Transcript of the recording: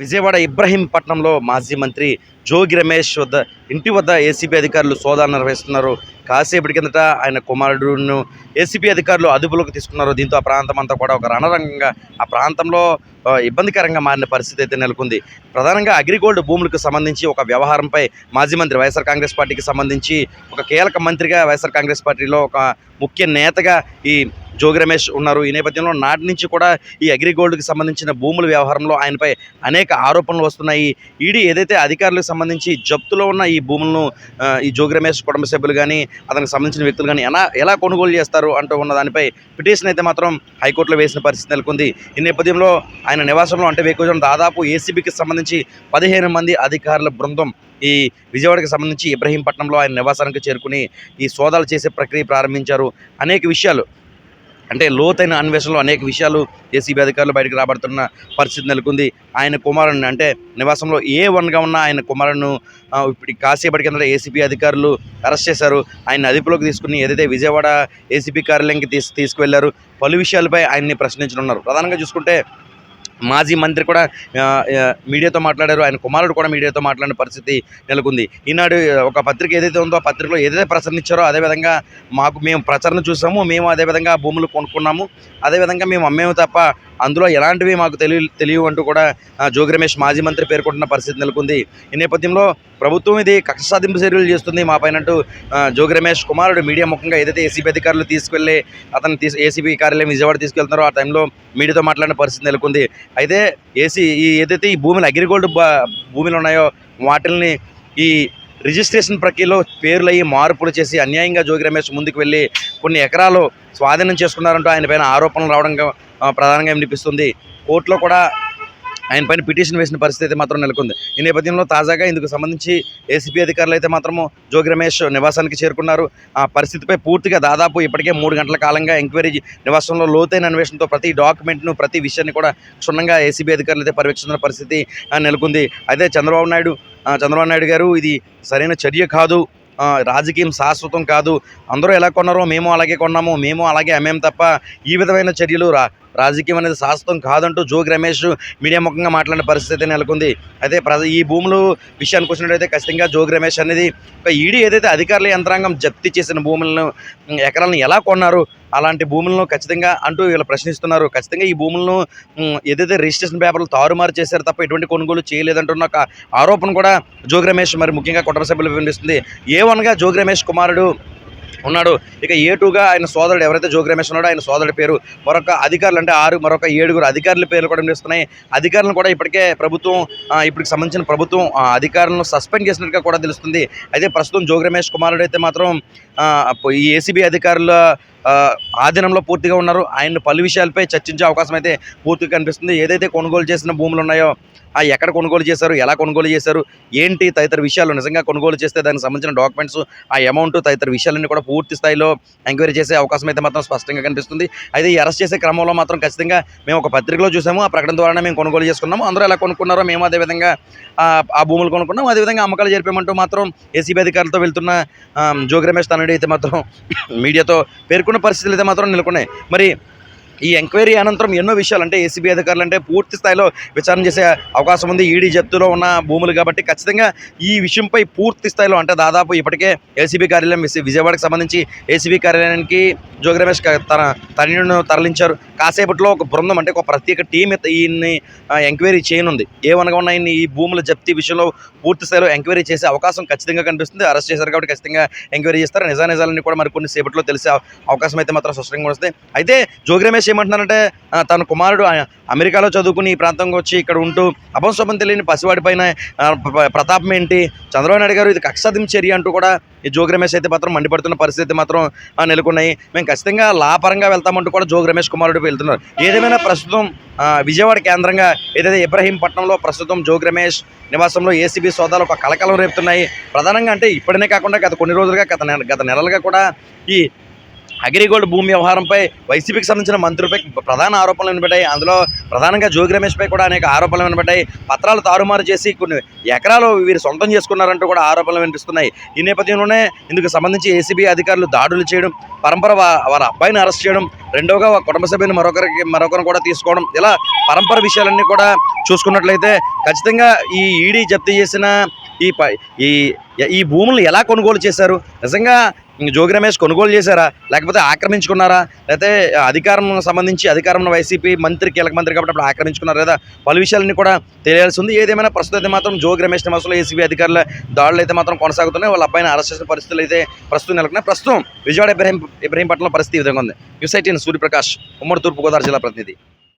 విజయవాడ ఇబ్రహీంపట్నంలో మాజీ మంత్రి జోగి రమేష్ వద్ద ఇంటి వద్ద ఏసీబీ అధికారులు సోదాలు నిర్వహిస్తున్నారు. కాసేపటి కిందట ఆయన కుమారుడును ఏసీబీ అధికారులు అదుపులోకి తీసుకున్నారు. దీంతో ఆ ప్రాంతం అంతా కూడా ఒక రణరంగంగా ఆ ప్రాంతంలో ఇబ్బందికరంగా మారిన పరిస్థితి అయితే నెలకొంది. ప్రధానంగా అగ్రిగోల్డ్ భూములకు సంబంధించి ఒక వ్యవహారంపై మాజీ మంత్రి వైఎస్ఆర్ కాంగ్రెస్ పార్టీకి సంబంధించి ఒక కీలక మంత్రిగా వైఎస్ఆర్ కాంగ్రెస్ పార్టీలో ఒక ముఖ్య నేతగా ఈ జోగి రమేష్ ఉన్నారు. ఈ నేపథ్యంలో నాటి నుంచి కూడా ఈ అగ్రిగోల్డ్కి సంబంధించిన భూముల వ్యవహారంలో ఆయనపై అనేక ఆరోపణలు వస్తున్నాయి. ఈడీ ఏదైతే అధికారులకు సంబంధించి జప్తులో ఉన్న ఈ భూములను ఈ జోగి రమేష్ కుటుంబ సభ్యులు కానీ అతనికి సంబంధించిన వ్యక్తులు కానీ ఎలా ఎలా కొనుగోలు చేస్తారు అంటూ ఉన్న దానిపై పిటిషన్ అయితే మాత్రం హైకోర్టులో వేసిన పరిస్థితి నెలకొంది. ఈ నేపథ్యంలో ఆయన నివాసంలో అంటే వేకువజామున దాదాపు ఏసీబీకి సంబంధించి పదిహేను మంది అధికారుల బృందం ఈ విజయవాడకి సంబంధించి ఇబ్రహీంపట్నంలో ఆయన నివాసానికి చేరుకుని ఈ సోదాలు చేసే ప్రక్రియ ప్రారంభించారు. అనేక విషయాలు అంటే లోతైన అన్వేషణలో అనేక విషయాలు ఏసీబీ అధికారులు బయటకు రాబడుతున్న పరిస్థితి నెలకొంది. ఆయన కుమారుడిని అంటే నివాసంలో ఏ వన్గా ఉన్న ఆయన కుమారుడును ఇప్పుడు కాసేపటి కింద ఏసీబీ అధికారులు అరెస్ట్ చేశారు. ఆయన అదుపులోకి తీసుకుని ఏదైతే విజయవాడ ఏసీబీ కార్యాలయంకి తీసు తీసుకువెళ్ళారు పలు విషయాలపై ఆయన్ని ప్రశ్నించనున్నారు. ప్రధానంగా చూసుకుంటే మాజీ మంత్రి కూడా మీడియాతో మాట్లాడారు ఆయన కుమారుడు కూడా మీడియాతో మాట్లాడిన పరిస్థితి నెలకొంది. ఈనాడు ఒక పత్రిక ఏదైతే ఉందో ఆ పత్రికలో ఏదైతే ప్రసరణ ఇచ్చారో అదేవిధంగా మాకు మేము ప్రచారణ చూసాము మేము అదేవిధంగా భూములు కొనుక్కున్నాము అదేవిధంగా మేము అమ్మేము తప్ప అందులో ఎలాంటివి మాకు తెలియ తెలియవు అంటూ కూడా జోగి రమేష్ మాజీ మంత్రి పేర్కొంటున్న పరిస్థితి నెలకొంది. ఈ నేపథ్యంలో ప్రభుత్వం ఇది కక్ష సాధింపు చర్యలు చేస్తుంది. మా పైనట్టు జోగి రమేష్ కుమారుడు మీడియా ముఖంగా ఏదైతే ఏసీబీ అధికారులు తీసుకెళ్ళి అతను తీసు ఏసీబీ కార్యాలయం విజయవాడ తీసుకెళ్తున్నారో ఆ టైంలో మీడియాతో మాట్లాడిన పరిస్థితి నెలకొంది. అయితే ఏసీ ఈ ఏదైతే ఈ భూములు అగ్రిగోల్డ్ భూములు ఉన్నాయో వాటిల్ని ఈ రిజిస్ట్రేషన్ ప్రక్రియలో పేర్లు అయ్యి మార్పులు చేసి అన్యాయంగా జోగి రమేష్ ముందుకు వెళ్ళి కొన్ని ఎకరాలు స్వాధీనం చేసుకున్నారంటూ ఆయన పైన ఆరోపణలు రావడం ప్రధానంగా వినిపిస్తుంది కోర్టులో కూడా ఆయన పైన పిటిషన్ వేసిన పరిస్థితి అయితే మాత్రం నెలకొంది. ఈ నేపథ్యంలో తాజాగా ఇందుకు సంబంధించి ఏసీబీ అధికారులు అయితే మాత్రము జోగి రమేష్ నివాసానికి చేరుకున్నారు. ఆ పరిస్థితిపై పూర్తిగా దాదాపు ఇప్పటికే మూడు గంటల కాలంగా ఎంక్వైరీ నివాసంలో లోతైన అన్వేషణతో ప్రతి డాక్యుమెంట్ను ప్రతి విషయాన్ని కూడా క్షుణ్ణంగా ఏసీబీ అధికారులు అయితే పర్యవేక్షిస్తున్న పరిస్థితి నెలకొంది. అయితే చంద్రబాబు నాయుడు చంద్రబాబు నాయుడు గారు ఇది సరైన చర్య కాదు. రాజకీయం శాశ్వతం కాదు. అందరూ ఎలా కొన్నారో మేము అలాగే కొన్నాము. మేము అలాగే అమ్మేం తప్ప ఈ విధమైన చర్యలు రా రాజకీయం అనేది శాశ్వతం కాదంటూ జోగి రమేష్ మీడియా ముఖంగా మాట్లాడిన పరిస్థితి నెలకొంది. అయితే ప్రజ ఈ భూములు విషయానికి వచ్చినట్టయితే ఖచ్చితంగా జోగి రమేష్ అనేది ఒక ఈడీ ఏదైతే అధికారుల యంత్రాంగం జప్తి చేసిన భూములను ఎకరాలను ఎలా కొన్నారు అలాంటి భూములను ఖచ్చితంగా అంటూ వీళ్ళు ప్రశ్నిస్తున్నారు. ఖచ్చితంగా ఈ భూములను ఏదైతే రిజిస్ట్రేషన్ పేపర్లు తారుమారు చేశారు తప్ప ఎటువంటి కొనుగోలు చేయలేదంటున్న ఒక ఆరోపణ కూడా జోగి రమేష్ మరి ముఖ్యంగా కుటుంబ సభ్యులు వినిపిస్తుంది. ఏ వన్గా జోగి రమేష్ కుమారుడు ఉన్నాడు. ఇక ఏ టూగా ఆయన సోదరుడు ఎవరైతే జోగి రమేష్ ఉన్నాడో ఆయన సోదరుడి పేరు మరొక అధికారులు అంటే ఆరు మరొక ఏడుగురు అధికారుల పేర్లు కూడా నిలుస్తున్నాయి. అధికారులను కూడా ఇప్పటికే ప్రభుత్వం ఇప్పటికి సంబంధించిన ప్రభుత్వం ఆ, అధికారులను సస్పెండ్ చేసినట్టుగా కూడా తెలుస్తుంది. అయితే ప్రస్తుతం జోగి రమేష్ కుమారుడు అయితే మాత్రం ఈ ఏసీబీ అధికారుల ఆధీనంలో పూర్తిగా ఉన్నారు. ఆయన పలు విషయాలపై చర్చించే అవకాశం అయితే పూర్తిగా కనిపిస్తుంది. ఏదైతే కొనుగోలు చేసిన భూములు ఉన్నాయో ఆ ఎక్కడ కొనుగోలు చేశారు ఎలా కొనుగోలు చేశారు ఏంటి తదితర విషయాలు నిజంగా కొనుగోలు చేస్తే దానికి సంబంధించిన డాక్యుమెంట్స్ ఆ అమౌంట్ తదితర విషయాలన్నీ కూడా పూర్తి స్థాయిలో ఎంక్వైరీ చేసే అవకాశం అయితే మాత్రం స్పష్టంగా కనిపిస్తుంది. అయితే ఈ అరెస్ట్ చేసే క్రమంలో మాత్రం ఖచ్చితంగా మేము ఒక పత్రికలో చూసాము. ఆ ప్రకటన ద్వారానే మేము కొనుగోలు చేసుకున్నాము. అందరూ ఎలా కొనుక్కున్నారో మేము అదే విధంగా ఆ, భూములు కొనుక్కున్నాం అదేవిధంగా అమ్మకాలు జరిపామంటూ మాత్రం ఏసీబీ అధికారులతో వెళ్తున్న జోగి రమేష్ తనడి అయితే మాత్రం మీడియాతో పేర్కొన్న పరిస్థితులు అయితే మాత్రం నెలకొన్నాయి. మరి ఈ ఎంక్వైరీ అనంతరం ఎన్నో విషయాలు అంటే ఏసీబీ అధికారులు అంటే పూర్తి స్థాయిలో విచారణ చేసే అవకాశం ఉంది. ఈడీ జప్తులో ఉన్న భూములు కాబట్టి ఖచ్చితంగా ఈ విషయంపై పూర్తి స్థాయిలో అంటే దాదాపు ఇప్పటికే ఏసీబీ కార్యాలయం విజయవాడకు సంబంధించి ఏసీబీ కార్యాలయానికి జోగి రమేష్ తన తనయుడును తరలించారు. కాసేపట్లో ఒక బృందం అంటే ఒక ప్రత్యేక టీం ఈయన్ని ఎంక్వైరీ చేయనుంది. ఏమనగా ఉన్న ఈయన్ని ఈ భూముల జప్తీ విషయంలో పూర్తి స్థాయిలో ఎంక్వైరీ చేసే అవకాశం ఖచ్చితంగా కనిపిస్తుంది. అరెస్ట్ చేశారు కాబట్టి ఖచ్చితంగా ఎంక్వైరీ చేస్తారు. నిజానిజాలన్నీ కూడా మరి కొన్ని సేపట్లో తెలిసే అవకాశం అయితే మాత్రం స్పష్టంగా వస్తుంది. అయితే జోగి రమేష్ ఏమంటున్నారంటే తన కుమారుడు అమెరికాలో చదువుకుని ఈ ప్రాంతంకి వచ్చి ఇక్కడ ఉంటూ అపంశోభం తెలియని పసివాడి పైన ప్రతాపం ఏంటి? చంద్రబాబు నాయుడు గారు ఇది కక్షదిం చర్య అంటూ కూడా ఈ జోగి రమేష్ అయితే మాత్రం మండిపడుతున్న పరిస్థితి మాత్రం నెలకొన్నాయి. మేము ఖచ్చితంగా లాపరంగా వెళ్తామంటూ కూడా జోగి రమేష్ కుమారుడు వెళ్తున్నారు. ఏదేమైనా ప్రస్తుతం విజయవాడ కేంద్రంగా ఏదైతే ఇబ్రహీంపట్నంలో ప్రస్తుతం జోగి రమేష్ నివాసంలో ఏసీబీ సోదాలు ఒక కలకలం రేపుతున్నాయి. ప్రధానంగా అంటే ఇప్పటినే కాకుండా గత కొన్ని రోజులుగా గత గత నెలలుగా కూడా ఈ అగ్రిగోల్డ్ భూమి వ్యవహారంపై వైసీపీకి సంబంధించిన మంత్రులపై ప్రధాన ఆరోపణలు వినబడ్డాయి. అందులో ప్రధానంగా జోగి రమేష్పై కూడా అనేక ఆరోపణలు వినబడ్డాయి. పత్రాలు తారుమారు చేసి కొన్ని ఎకరాలు వీరు సొంతం చేసుకున్నారంటూ కూడా ఆరోపణలు వినిపిస్తున్నాయి. ఈ నేపథ్యంలోనే ఇందుకు సంబంధించి ఏసీబీ అధికారులు దాడులు చేయడం పరంపర వారి అబ్బాయిని అరెస్ట్ చేయడం రెండవగా కుటుంబ సభ్యుని మరొకరికి మరొకరిని కూడా తీసుకోవడం ఇలా పరంపర విషయాలన్నీ కూడా చూసుకున్నట్లయితే ఖచ్చితంగా ఈ ఈడీ జప్తు చేసిన ఈ ఈ ఈ భూములను ఎలా కొనుగోలు చేశారు? నిజంగా జోగి రమేష్ కొనుగోలు చేశారా? లేకపోతే ఆక్రమించుకున్నారా? లేకపోతే అధికారం సంబంధించి అధికారంలో వైసీపీ మంత్రి కీలక మంత్రి కాబట్టి అప్పుడు ఆక్రమించుకున్నారా లేదా పలు విషయాలన్నీ కూడా తెలియాల్సి ఉంది ఏదేమైనా ప్రస్తుతం అయితే మాత్రం జోగి రమేష్ నివాసంలో ఏసీబీ అధికారుల దాడులు అయితే మాత్రం కొనసాగుతున్నాయి. వాళ్ళ అబ్బాయిని అరెస్ట్ చేసిన పరిస్థితులు అయితే ప్రస్తుతం నెలకొన్నాయి. ప్రస్తుతం విజయవాడ ఇబ్రహీం ఇబ్రహీంపట్నంలో పరిస్థితి ఈ విధంగా ఉంది. న్యూస్ ఎయిటీన్ సూర్యప్రకాష్ ఉమ్మడి తూర్పుగోదావరి జిల్లా ప్రతినిధి.